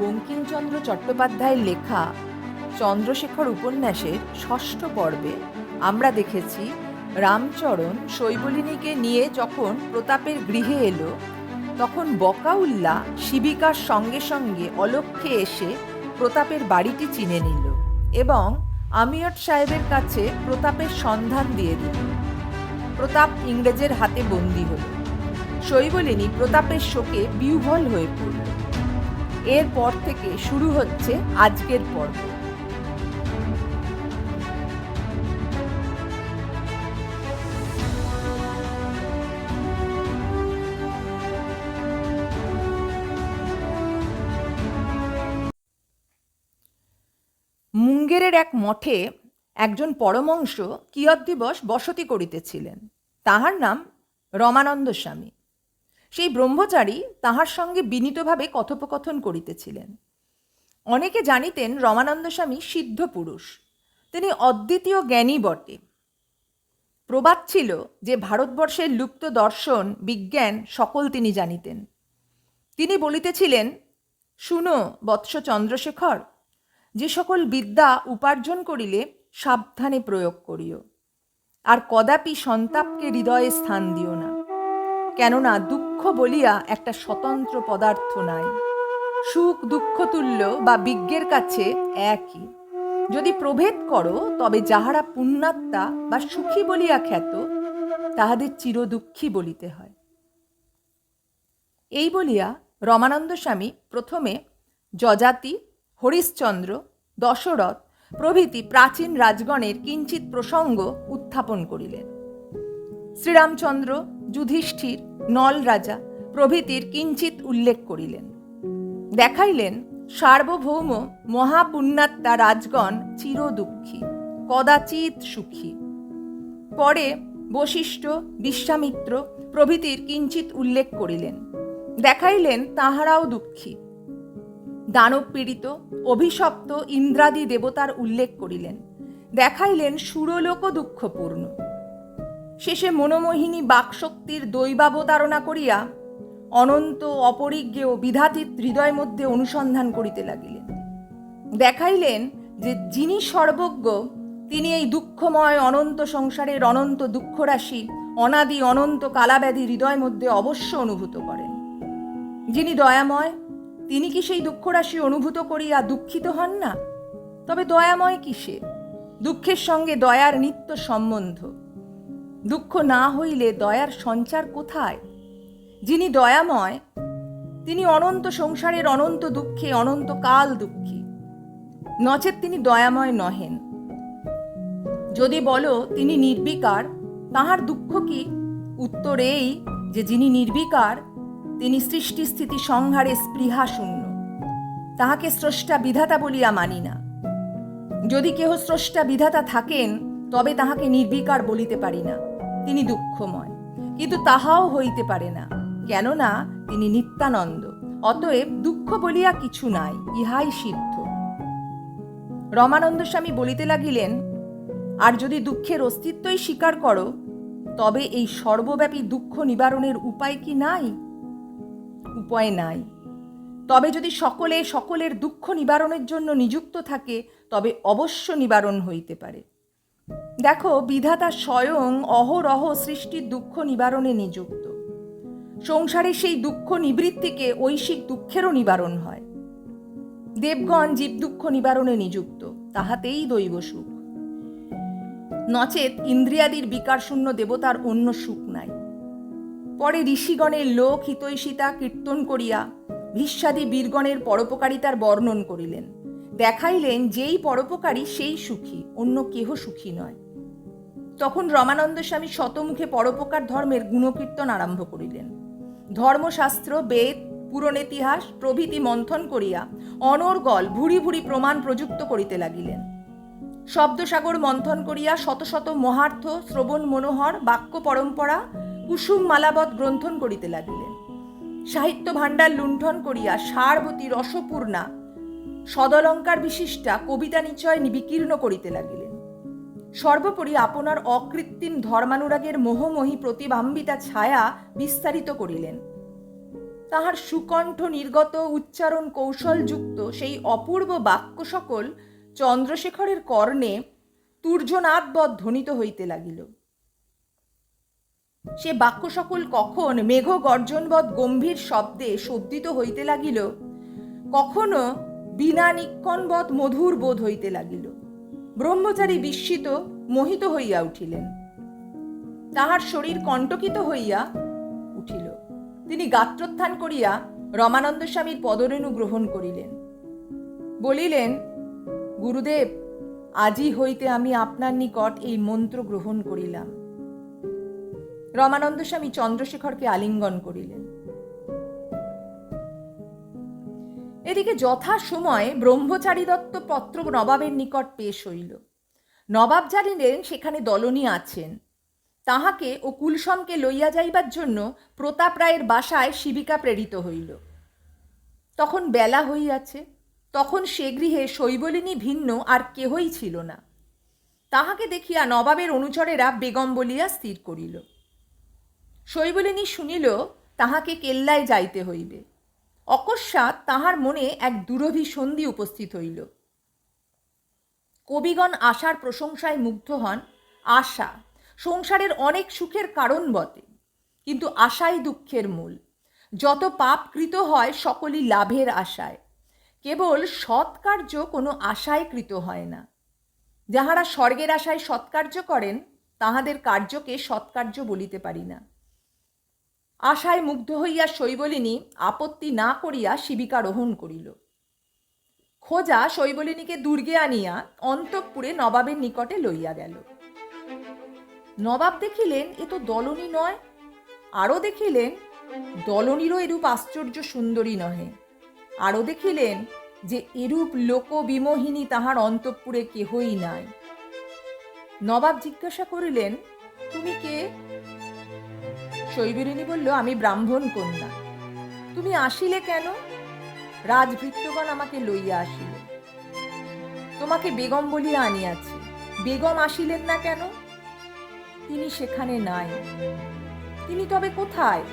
বঙ্কিমচন্দ্র চট্টোপাধ্যায়ের লেখা চন্দ্রশেখর উপন্যাসের ষষ্ঠ পর্বে আমরা দেখেছি রামচরণ শৈবলিনীকে নিয়ে যখন প্রতাপের গৃহে এলো, তখন বকাউল্লা শিবিকার সঙ্গে সঙ্গে অলক্ষ্যে এসে প্রতাপের বাড়িটি চিনে নিল এবং আমিয়ট সাহেবের কাছে প্রতাপের সন্ধান দিয়ে দিল। প্রতাপ ইংরেজের হাতে বন্দী হল। শৈবলিনী প্রতাপের শোকে বিহ্বল হয়ে পড়ল। এরপর থেকে শুরু হচ্ছে আজকের পর্ব। মুঙ্গেরের এক মঠে একজন পরমংশ কিয়ৎ দিবস বসতি করিতেছিলেন। তাহার নাম রমানন্দ স্বামী। সেই ব্রহ্মচারী তাহার সঙ্গে বিনীতভাবে কথোপকথন করিতেছিলেন। অনেকে জানিতেন রমানন্দ স্বামী সিদ্ধ পুরুষ, তিনি অদ্বিতীয় জ্ঞানী বটে। প্রবাদ ছিল যে ভারতবর্ষের লুপ্ত দর্শন, বিজ্ঞান সকল তিনি জানিতেন। তিনি বলিতেছিলেন, শুনো বৎস চন্দ্রশেখর, যে সকল বিদ্যা উপার্জন করিলে সাবধানে প্রয়োগ করিও, আর কদাপি সন্তাপকে হৃদয়ে স্থান দিও না। কেননা দুঃখ বলিয়া একটা স্বতন্ত্র পদার্থ নাই। সুখ, দুঃখ, তুল্য বা বিজ্ঞের কাছে একই। যদি প্রভেদ করো, তবে যাহারা পুণ্যাত্মা বা সুখী বলিয়া খ্যাত, তাহাদের চিরদুঃখী বলিতে হয়। এই বলিয়া রমানন্দ স্বামী প্রথমে যজাতি, হরিশ্চন্দ্র, দশরথ প্রভৃতি প্রাচীন রাজগণের কিঞ্চিত প্রসঙ্গ উত্থাপন করিলেন। শ্রীরামচন্দ্র যুধিষ্ঠির নল রাজা প্রভৃতির কিঞ্চিত উল্লেখ করিলেন। দেখাইলেন সার্বভৌম মহাপুণ্যাত্মা রাজগণ চিরদুঃখী, কদাচিৎ সুখী। পরে বশিষ্ঠ বিশ্বামিত্র প্রভৃতির কিঞ্চিত উল্লেখ করিলেন। দেখাইলেন তাহারাও দুঃখী। দানব পীড়িত অভিশপ্ত ইন্দ্রাদি দেবতার উল্লেখ করিলেন। দেখাইলেন সুরলোক দুঃখপূর্ণ। শেষে মনোমোহিনী বাকশক্তির দৈবাবতারণা করিয়া অনন্ত অপরিজ্ঞেয় বিধাতিত হৃদয় মধ্যে অনুসন্ধান করিতে লাগিলেন। দেখাইলেন যে যিনি সর্বজ্ঞ, তিনি এই দুঃখময় অনন্ত সংসারের অনন্ত দুঃখরাশি, অনাদি অনন্ত কালাব্যাধি হৃদয় মধ্যে অবশ্য অনুভূত করেন। যিনি দয়াময়, তিনি কি সেই দুঃখরাশি অনুভূত করিয়া দুঃখিত হন না? তবে দয়াময় কিসে? দুঃখের সঙ্গে দয়ার নিত্য সম্বন্ধ। দুঃখ না হইলে দয়ার সঞ্চার কোথায়? যিনি দয়াময়, তিনি অনন্ত সংসারের অনন্ত দুঃখে, অনন্ত কাল দুঃখী। নচেত তিনি দয়াময় নহেন। যদি বলো তিনি নির্বিকার, তাহার দুঃখ কি? উত্তর এই যে যিনি নির্বিকার, তিনি সৃষ্টি স্থিতি সংহারে স্পৃহা শূন্য তাহাকে স্রষ্টা বিধাতা বলিয়া মানি না। যদি কেহ স্রষ্টা বিধাতা থাকেন, তবে তাহাকে নির্বিকার বলিতে পারি না। তিনি দুঃখময়, কিন্তু তাহাও হইতে পারে না, কেননা তিনি নিত্যানন্দ, অতএব দুঃখ বলিয়া কিছু নাই, ইহাই সিদ্ধ। রমানন্দ স্বামী বলিতে লাগিলেন, আর যদি দুঃখের অস্তিত্বই স্বীকার করো, তবে এই সর্বব্যাপী দুঃখ নিবারণের উপায় কি নাই? উপায় নাই। তবে যদি সকলে সকলের দুঃখ নিবারণের জন্য নিযুক্ত থাকে, তবে অবশ্য নিবারণ হইতে পারে। দেখো, বিধাতা স্বয়ং অহরহ সৃষ্টির দুঃখ নিবারণে নিযুক্ত। সংসারে সেই দুঃখ নিবৃত্তিকে ঐশিক দুঃখেরও নিবারণ হয়। দেবগণ জীব দুঃখ নিবারণে নিযুক্ত, তাহাতেই দৈব সুখ। নচেত ইন্দ্রিয়াদির বিকারশূন্য দেবতার অন্য সুখ নাই। পরে ঋষিগণের লোক হিতৈষিতা কীর্তন করিয়া ভীষ্মাদি বীরগণের পরোপকারিতার বর্ণন করিলেন। দেখাইলেন যেই পরোপকারী সেই সুখী, অন্য কেহ সুখী নয়। তখন রমানন্দ স্বামী শতমুখে পরোপকার ধর্মের গুণকীর্তন আরম্ভ করিলেন। ধর্মশাস্ত্র, বেদ পুরনেতিহাস প্রভৃতি মন্থন করিয়া অনর্গল ভুরি ভুরি প্রমাণ প্রযুক্ত করিতে লাগিলেন। শব্দসাগর মন্থন করিয়া শত শত মহার্থ, শ্রবণ মনোহর, বাক্য পরম্পরা, কুসুম মালাবৎ গ্রন্থন করিতে লাগিলেন। সাহিত্য ভাণ্ডার লুণ্ঠন করিয়া সারবতী রসপূর্ণা সদলঙ্কার বিশিষ্টা কবিতা নিচয় বিকীর্ণ করিতে লাগিলেন। সর্বোপরি আপনার অকৃত্রিম ধর্মানুরাগের মোহময়ী প্রতিবাম্বিতা ছায়া বিস্তারিত করিলেন। তাহার সুকণ্ঠ নির্গত উচ্চারণ কৌশলযুক্ত সেই অপূর্ব বাক্য সকল চন্দ্রশেখরের কর্ণে তুর্যনাদবৎ ধ্বনিত হইতে লাগিল। সে বাক্য সকল কখন মেঘ গর্জনবৎ গম্ভীর শব্দে শব্দিত হইতে লাগিল, কখনো বিনা নিক্ষণবৎ মধুর বোধ হইতে লাগিল। ব্রহ্মচারী বিস্মিত, মোহিত হইয়া উঠিলেন। তাহার শরীর কণ্টকিত হইয়া উঠিল। তিনি গাত্রোত্থান করিয়া রমানন্দ স্বামীর পদরেণু গ্রহণ করিলেন। বলিলেন, গুরুদেব আজই হইতে আমি আপনার নিকট এই মন্ত্র গ্রহণ করিলাম। রমানন্দ স্বামী চন্দ্রশেখরকে আলিঙ্গন করিলেন। এদিকে যথা সময়ে ব্রহ্মচারী দত্ত পত্র নবাবের নিকট পেশ হইল। নবাব জানিলেন সেখানে দলনী আছেন। তাহাকে ও কুলসমকে লইয়া যাইবার জন্য প্রতাপ রায়ের বাসায় শিবিকা প্রেরিত হইল। তখন বেলা হইয়াছে। তখন সে গৃহে শৈবলিনী ভিন্ন আর কেহই ছিল না। তাহাকে দেখিয়া নবাবের অনুচরেরা বেগম বলিয়া স্থির করিল। শৈবলিনী শুনিল, তাহাকে কেল্লায় যাইতে হইবে। অকস্মাৎ তাহার মনে এক দুরভি সন্ধি উপস্থিত হইল। কবিগণ আশার প্রশংসায় মুগ্ধ হন। আশা সংসারের অনেক সুখের কারণ বটে, কিন্তু আশাই দুঃখের মূল। যত পাপ কৃত হয় সকলই লাভের আশায়। কেবল সৎকার্য কোনো আশায় কৃত হয় না। যাহারা স্বর্গের আশায় সৎকার্য করেন, তাহাদের কার্যকে সৎকার্য বলিতে পারি না। আশায় মুগ্ধ হইয়া শৈবলিনী আপত্তি না করিয়া শিবিকা রোহণ করিল। খোঁজা শৈবলিনীকে দুর্গে আনিয়া অন্তঃপুরে নবাবের নিকটে লইয়া গেল। নবাব দেখিলেন, এ তো দলনী নয়। আরও দেখিলেন, দলনীরও এরূপ আশ্চর্য সুন্দরী নহে। আরও দেখিলেন যে এরূপ লোকবিমোহিনী তাহার অন্তঃপুরে কেহই নাই। নবাব জিজ্ঞাসা করিলেন, তুমি কে? শৈবিরিনী বলল, আমি ব্রাহ্মণ কন্যা। তুমি আসিলে কেন? রাজভৃত্যগণ আমাকে লইয়া আসিল। তোমাকে বেগম বলিয়া আনিয়াছি। বেগম আসিলেন না কেন? তিনি সেখানে নাই। তিনি তবে কোথায়?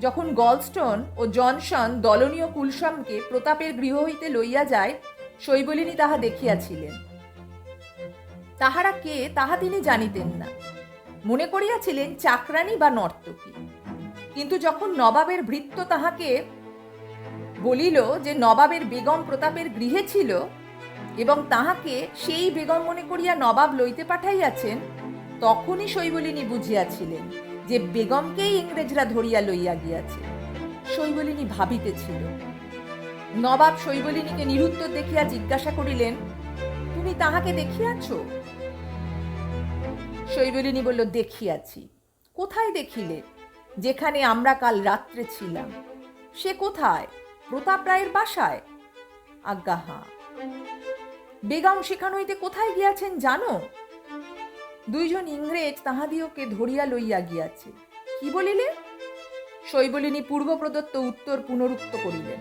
যখন গলস্টোন ও জনসন দলনীয় কুলসমকে প্রতাপের গৃহ হইতে লইয়া যায়, শৈবলিনী তাহা দেখিয়াছিলেন। তাহারা কে, তাহা তিনি জানিতেন না। মনে করিয়াছিলেন চাকরানী বা নর্তকী। কিন্তু যখন নবাবের ভৃত্য তাহাকে বলিল যে নবাবের বেগম প্রতাপের গৃহে ছিল এবং তাহাকে সেই বেগম মনে করিয়া নবাব লইতে পাঠাইয়াছেন, তখনই শৈবলিনী বুঝিয়াছিলেন যে বেগমকেই ইংরেজরা ধরিয়া লইয়া গিয়াছে। শৈবলিনী ভাবিতেছিল। নবাব শৈবলিনীকে নিরুত্তর দেখিয়া জিজ্ঞাসা করিলেন, তুমি তাহাকে দেখিয়াছ? শৈবলিনী বলল, দেখিয়াছি। কোথায় দেখিলে? যেখানে আমরা কাল রাত্রে ছিলাম। সে কোথায়? প্রতাপ রায়ের বাসায়? আজ্ঞা, হাঁ। বেগম সেখান হইতে কোথায় গিয়াছেন জানো? দুইজন ইংরেজ তাহাদিওকে ধরিয়া লইয়া গিয়াছে। কি বলিলে? শৈবলিনী পূর্ব প্রদত্ত উত্তর পুনরুক্ত করিলেন।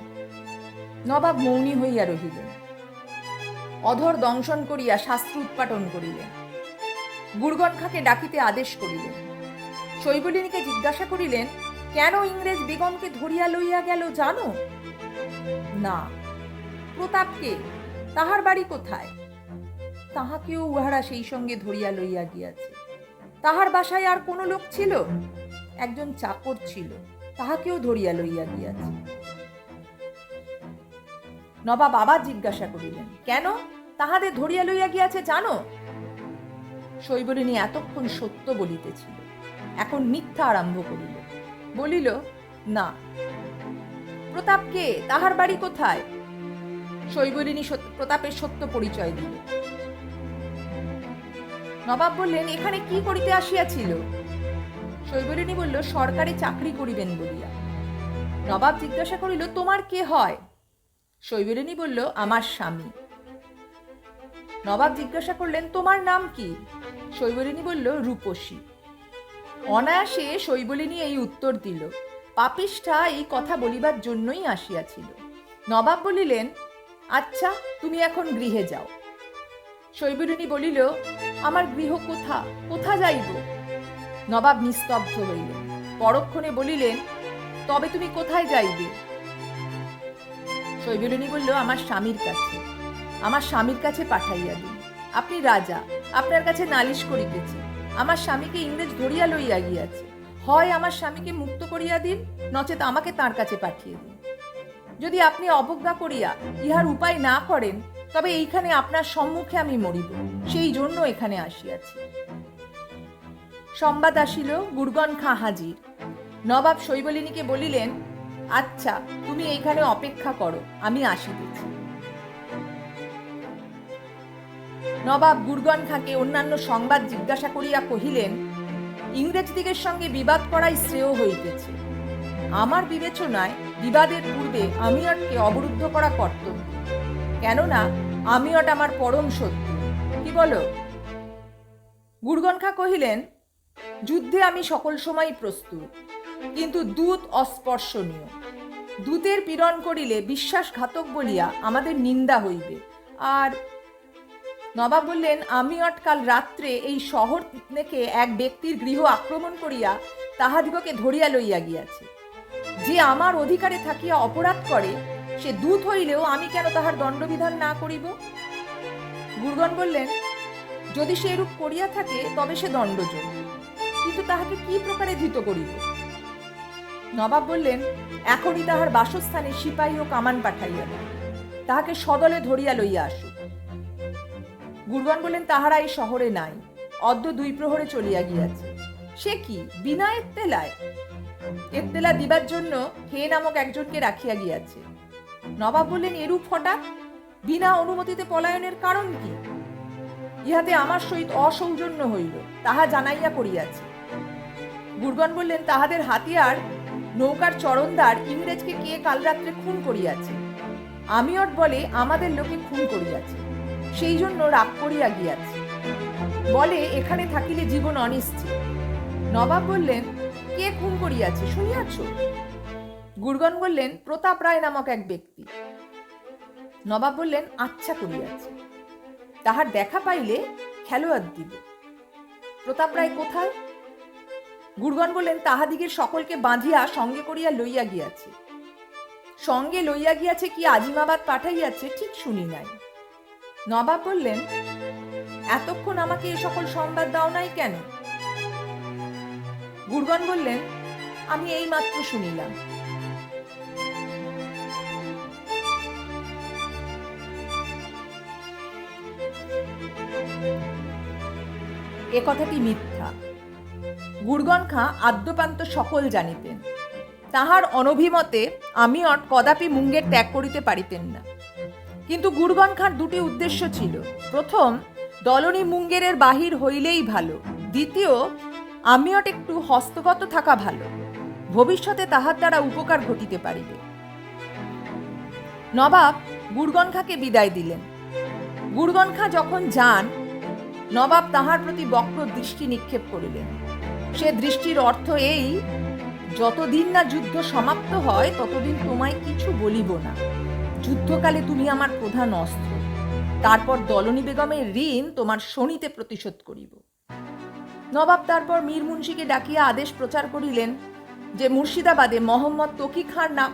নবাব মৌনী হইয়া রহিলেন। অধর দংশন করিয়া শাস্ত্র উৎপাটন করিলেন। গুরগন খাকে ডাকিতে আদেশ করিলেন। শৈবলিনীকে জিজ্ঞাসা করিলেন, কেন ইংরেজ বেগমকে ধরিয়া লইয়া গেল জানো? না। প্রতাপকে? তাহার বাড়ি কোথায়? তাহাকেও উহারা সেই সঙ্গে ধরিয়া লইয়া গিয়াছে। তাহার বাসায় আর কোনো লোক ছিল? একজন চাকর ছিল, তাহাকেও ধরিয়া লইয়া গিয়াছে। নবাব আবার জিজ্ঞাসা করিলেন, কেন? তাহাদের ধরিয়া লইয়া গিয়াছে জানো? শৈবলিনী এতক্ষণ সত্য বলিতেছিল। এখন মিথ্যা আরম্ভ করিল। বলিল, না। প্রতাপকে তাহার বাড়ি কোথায়? শৈবলিনী প্রতাপের সত্য পরিচয় দিল। নবাব বললেন, এখানে কি করিতে আসিয়াছিল? শৈবলিনী বলল, সরকারি চাকরি করিবেন বলিয়া। নবাব জিজ্ঞাসা করিল, তোমার কে হয়? শৈবলিনী বলল, আমার স্বামী। নবাব জিজ্ঞাসা করলেন, তোমার নাম কি? শৈবলিনী বলল, রূপসী। অনায়াসে শৈবলিনী এই উত্তর দিল, পাপিষ্ঠা এই কথা বলিবার জন্যই আসিয়াছিল। নবাব বলিলেন আচ্ছা তুমি এখন গৃহে যাও। শৈবলিনী বলিল, আমার গৃহ কোথা কোথা যাইব? নবাব নিস্তব্ধ হইলেন, পরক্ষণে বলিলেন, তবে তুমি কোথায় যাইবে? শৈবলিনী বলল, আমার স্বামীর কাছে, আমার স্বামীর কাছে পাঠাইয়া দিন। আপনি রাজা আপনার কাছে নালিশ করিতেছি। আমার স্বামীকে ইংরেজ ধরিয়া লইয়া গিয়াছে। হয় আমার স্বামীকে মুক্ত করিয়া দিন, নচেত আমাকে তার কাছে পাঠিয়ে দিন। যদি আপনি অবজ্ঞা করিয়া ইহার উপায় না করেন, তবে এইখানে আপনার সম্মুখে আমি মরিব। সেই জন্য এখানে আসিয়াছি। সংবাদ আসিল গুরগন খাঁ হাজির। নবাব শৈবলিনীকে বলিলেন আচ্ছা তুমি এইখানে অপেক্ষা করো, আমি আসিতেছি। নবাব গুরগন খাঁকে অন্যান্য সংবাদ জিজ্ঞাসা করিয়া কহিলেন ইংরেজদিগের সঙ্গে বিবাদ করাই শ্রেয় হইতেছে। আমার বিবেচনায় বিবাদের পূর্বে আমিয়টকে অবরুদ্ধ করা কর্তব্য। কেননা আমিয়ট আমার পরম শত্রু। কি বলো? গুরগন খাঁ কহিলেন, যুদ্ধে আমি সকল সময় প্রস্তুত, কিন্তু দূত অস্পর্শনীয়। দূতের পীড়ন করিলে বিশ্বাসঘাতক বলিয়া আমাদের নিন্দা হইবে। আর নবাব বললেন, আমি কাল রাত্রে এই শহর থেকে এক ব্যক্তির গৃহ আক্রমণ করিয়া তাহাদিগকে ধরিয়া লইয়া গিয়াছে। যে আমার অধিকারে থাকিয়া অপরাধ করে, সে দূত হইলেও আমি কেন তাহার দণ্ডবিধান না করিব? গুরগন বললেন, যদি সে এরূপ করিয়া থাকে, তবে সে দণ্ডযোগ। কিন্তু তাহাকে কি প্রকারে ধৃত করিব? নবাব বললেন, এখনই তাহার বাসস্থানে সিপাহী ও কামান পাঠাইয়া তাহাকে সদলে ধরিয়া লইয়া আসুক। গুরগন বললেন তাহারা এই শহরে নাই। অদ্য দুই প্রহরে চলিয়া গিয়াছে। সে কি? বিনা এত্তেলায় এত্তেলা দিবার জন্য হে নামক একজনকে রাখিয়া গিয়াছে। নবাব বললেন, এরূপ হঠাৎ? বিনা অনুমতিতে পলায়নের কারণ কি? ইহাতে আমার সহিত অসৌজন্য হইল, তাহা জানাইয়া করিয়াছে গুরগন বললেন, তাহাদের হাতিয়ার, নৌকার চরণদার ইংরেজকে কে কাল রাত্রে খুন করিয়াছে? আমিয়ট বলে, আমাদের লোকে খুন করিয়াছে। সেই জন্য রাগ করিয়া গিয়াছে। বলে, এখানে থাকিলে জীবন অনিশ্চিত। নবাব বললেন, কে খুন করিয়াছে, শুনিয়াছ? গুরগন বললেন, প্রতাপ রায় নামক এক ব্যক্তি। নবাব বললেন আচ্ছা করিয়াছে। তাহার দেখা পাইলে খেলোয়াড় দিব। প্রতাপ রায় কোথায়? গুরগন বললেন, তাহাদিগের সকলকে বাঁধিয়া সঙ্গে করিয়া লইয়া গিয়াছে। সঙ্গে লইয়া গিয়াছে কি আজিমাবাদ পাঠাইয়াছে, ঠিক শুনি নাই। নবাব বললেন, এতক্ষণ আমাকে এ সকল সংবাদ দাও নাই কেন? গুরগন বললেন, আমি এই মাত্র শুনিলাম। এ কথাটি মিথ্যা। গুরগন খাঁ আদ্যপান্ত সকল জানিতেন। তাহার অনভিমতে আমি কদাপি মুঙ্গের ত্যাগ করিতে পারিতেন না। কিন্তু গুরগন খাঁর দুটি উদ্দেশ্য ছিল। প্রথম, দলনী মুঙ্গেরের বাহির হইলেই ভালো। দ্বিতীয়, আমিয়ট একটু হস্তগত থাকা ভালো। ভবিষ্যতে তাহার দ্বারা উপকার ঘটিতে পারিবে। নবাব গুরগন খাঁকে বিদায় দিলেন। গুরগন খাঁ যখন যান, নবাব তাহার প্রতি বক্র দৃষ্টি নিক্ষেপ করিলেন। সে দৃষ্টির অর্থ এই, যতদিন না যুদ্ধ সমাপ্ত হয়, ততদিন তোমায় কিছু বলিব না। যুদ্ধকালে তুমি আমার প্রধান অস্ত্র। তারপর দলনী বেগমের ঋণ তোমার শনিতে প্রতিশোধ করিব। নবাব তারপর মীর মুন্সিকে ডাকিয়া আদেশ প্রচার করিলেন যে, মুর্শিদাবাদে মোহাম্মদ তকি খাঁর নাম,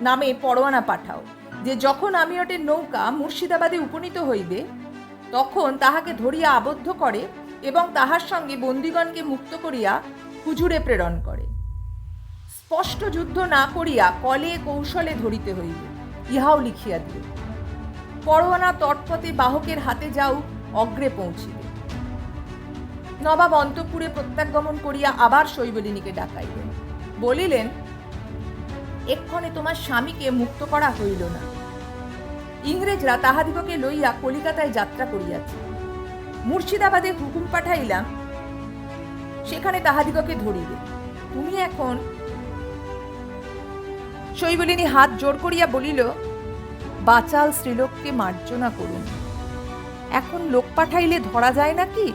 নামে পরোয়ানা পাঠাও, যে যখন আমিয়টের নৌকা মুর্শিদাবাদে উপনীত হইবে, তখন তাহাকে ধরিয়া আবদ্ধ করে এবং তাহার সঙ্গে বন্দিগণকে মুক্ত করিয়া হুজুরে প্রেরণ করে। স্পষ্ট যুদ্ধ না করিয়া কলে কৌশলে ধরিতে হইবে। ইহাও লিখিয়া দিল। পরোয়ানা তটপথে বাহকের হাতে যাও, অগ্রে পৌঁছিবে। নবাব অন্তপুরে প্রত্যাগমন করিয়া আবার শৈবলিনীকে ডাকাইলেন। বলিলেন, এক্ষণে তোমার স্বামীকে মুক্ত করা হইল না। ইংরেজরা তাহাদিগকে লইয়া কলিকাতায় যাত্রা করিয়াছে। মুর্শিদাবাদে হুকুম পাঠাইলাম, সেখানে তাহাদিগকে ধরিবে। তুমি এখন শৈবলিনী হাত জোর করিয়া বলিল, বাচাল শ্রীলোককে মার্জনা করুন। এখন লোক পাঠাইলে ধরা যায় নাকি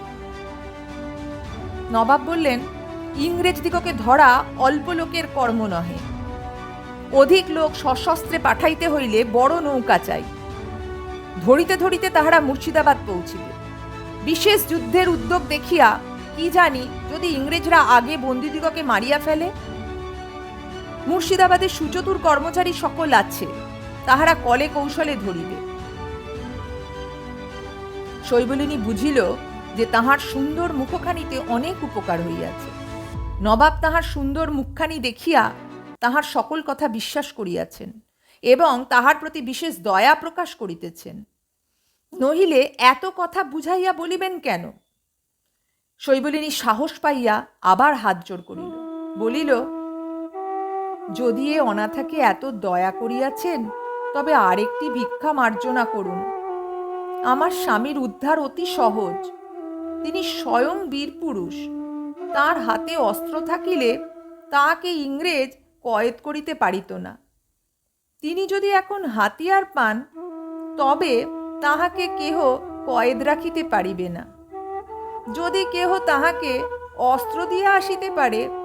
নবাব বললেন, ইংরেজ দিগকে ধরা অল্প লোকের কর্ম নহে। অধিক লোক সশস্ত্রে পাঠাইতে হইলে বড় নৌকা চাই। ধরিতে ধরিতে তাহারা মুর্শিদাবাদ পৌঁছিবে। বিশেষ যুদ্ধের উদ্যোগ দেখিয়া কি জানি যদি ইংরেজরা আগে বন্দিদিগকে মারিয়া ফেলে মুর্শিদাবাদে সুচতুর কর্মচারী সকল আছে। তাহারা কলে কৌশলে ধরিবে। শৈবলিনী বুঝিল যে তাহার সুন্দর মুখখানিতে অনেক উপকার হইয়াছে। নবাব তাহার সুন্দর মুখখানি দেখিয়া তাহার সকল কথা বিশ্বাস করিয়াছেন এবং তাহার প্রতি বিশেষ দয়া প্রকাশ করিতেছেন। নহিলে এত কথা বুঝাইয়া বলিবেন কেন? শৈবলিনী সাহস পাইয়া আবার হাত জোর করিল। বলিল যদি এ অনাথাকে এত দয়া করিয়াছেন, তবে আরেকটি ভিক্ষা মার্জনা করুন। আমার স্বামীর উদ্ধার অতি সহজ। তিনি স্বয়ং বীর পুরুষ। তার হাতে অস্ত্র থাকিলে তাহাকে ইংরেজ কয়েদ করিতে পারিত না। তিনি যদি এখন হাতিয়ার পান, তবে তাহাকে কেহ কয়েদ রাখিতে পারিবে না। যদি কেহ তাহাকে অস্ত্র দিয়া আসিতে পারে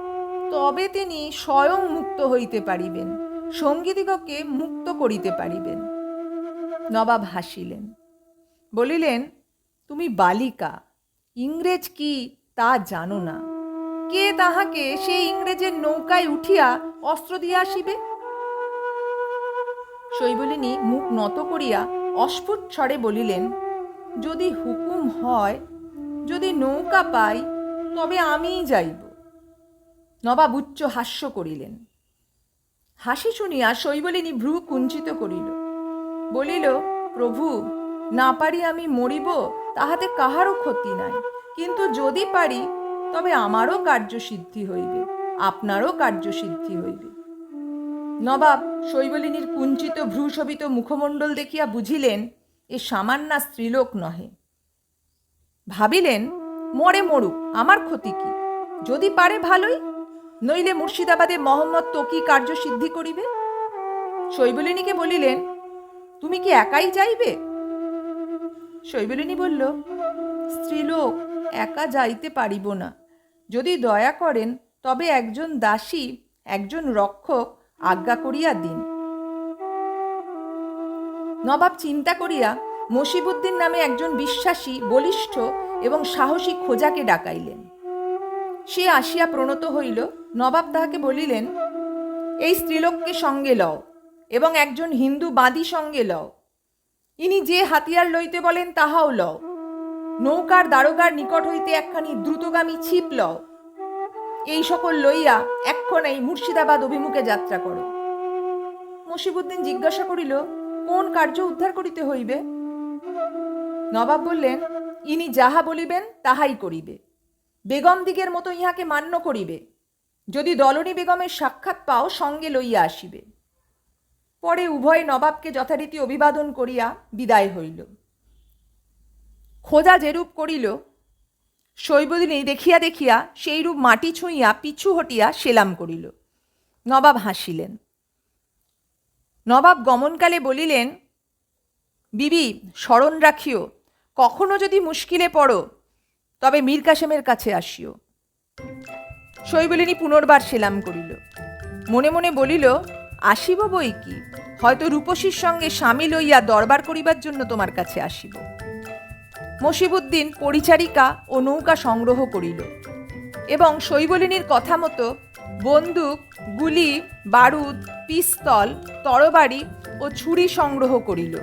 তবে তিনি স্বয়ং মুক্ত হইতে পারিবেন, সঙ্গীদিগকে মুক্ত করিতে পারিবেন। নবাব হাসিলেন, বলিলেন, তুমি বালিকা, ইংরেজ কি তা জানো না। কে তাহাকে সেই ইংরেজের নৌকায় উঠিয়া অস্ত্র দিয়া আসিবে? শৈবলিনী মুখ নত করিয়া অস্ফুট স্বরে বলিলেন, যদি হুকুম হয়, যদি নৌকা পাই, তবে আমিই যাইব। নবাব উচ্চ হাস্য করিলেন। হাসি শুনিয়া শৈবলিনী ভ্রু কুঞ্চিত করিল। বলিল, প্রভু, না পারি আমি মরিব, তাহাতে কাহারও ক্ষতি নাই। কিন্তু যদি পারি, তবে আমারও কার্যসিদ্ধি হইবে, আপনারও কার্যসিদ্ধি হইবে। নবাব শৈবলিনীর কুঞ্চিত ভ্রূশোভিত মুখমণ্ডল দেখিয়া বুঝিলেন, এ সামান্যা স্ত্রীলোক নহে। ভাবিলেন, মরে মরুক, আমার ক্ষতি কি? যদি পারে ভালোই নইলে মুর্শিদাবাদে মোহাম্মদ তোকি কার্যসিদ্ধি করিবে? শৈবলিনীকে বলিলেন, তুমি কি একাই যাইবে? শৈবলিনী বলল, স্ত্রীলোক, একা যাইতে পারিব না। যদি দয়া করেন, তবে একজন দাসী, একজন রক্ষক আজ্ঞা করিয়া দিন। নবাব চিন্তা করিয়া মসিবুদ্দিন নামে একজন বিশ্বাসী, বলিষ্ঠ এবং সাহসী খোজাকে ডাকাইলেন। সে আসিয়া প্রণত হইল নবাব তাহাকে বলিলেন, এই স্ত্রীলোককে সঙ্গে লও এবং একজন হিন্দু বাদী সঙ্গে লও। ইনি যে হাতিয়ার লইতে বলেন তাহাও লও। নৌকার দারোগার নিকট হইতে একখানি দ্রুতগামী ছিপ লও। এই সকল লইয়া এক্ষণেই মুর্শিদাবাদ অভিমুখে যাত্রা করো। মসিবুদ্দিন জিজ্ঞাসা করিল, কোন কার্য উদ্ধার করিতে হইবে? নবাব বললেন, ইনি যাহা বলিবেন, তাহাই করিবে। বেগম দিগের মতো ইহাকে মান্য করিবে। যদি দলনী বেগমের সাক্ষাৎ পাও, সঙ্গে লইয়া আসিবে। পরে উভয় নবাবকে যথারীতি অভিবাদন করিয়া বিদায় হইল। খোঁজা যেরূপ করিল, শৈবদিনী দেখিয়া দেখিয়া সেইরূপ মাটি ছুঁইয়া পিছু হটিয়া সেলাম করিল। নবাব হাসিলেন। নবাব গমনকালে বলিলেন, বিবি, স্মরণ রাখিও, কখনো যদি মুশকিলে পড়ো, তবে মীর কাসেমের কাছে আসিও। শৈবলিনী পুনর্বার সেলাম করিল। মনে মনে বলিল, আসিব বই কি? হয়তো রূপসীর সঙ্গে স্বামী লইয়া দরবার করিবার জন্য তোমার কাছে আসিব। মসিবুদ্দিন পরিচারিকা ও নৌকা সংগ্রহ করিল এবং শৈবলিনীর কথা মতো বন্দুক, গুলি, বারুদ, পিস্তল, তরবারি ও ছুরি সংগ্রহ করিল।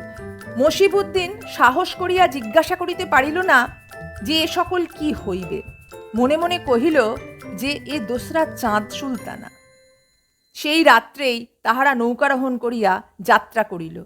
মসিবুদ্দিন সাহস করিয়া জিজ্ঞাসা করিতে পারিল না যে এ সকল কি হইবে। মনে মনে কহিল যে এ দোসরা চাঁদ সুলতানা। সেই রাত্রেই তাহারা নৌকারোহণ করিয়া যাত্রা করিল।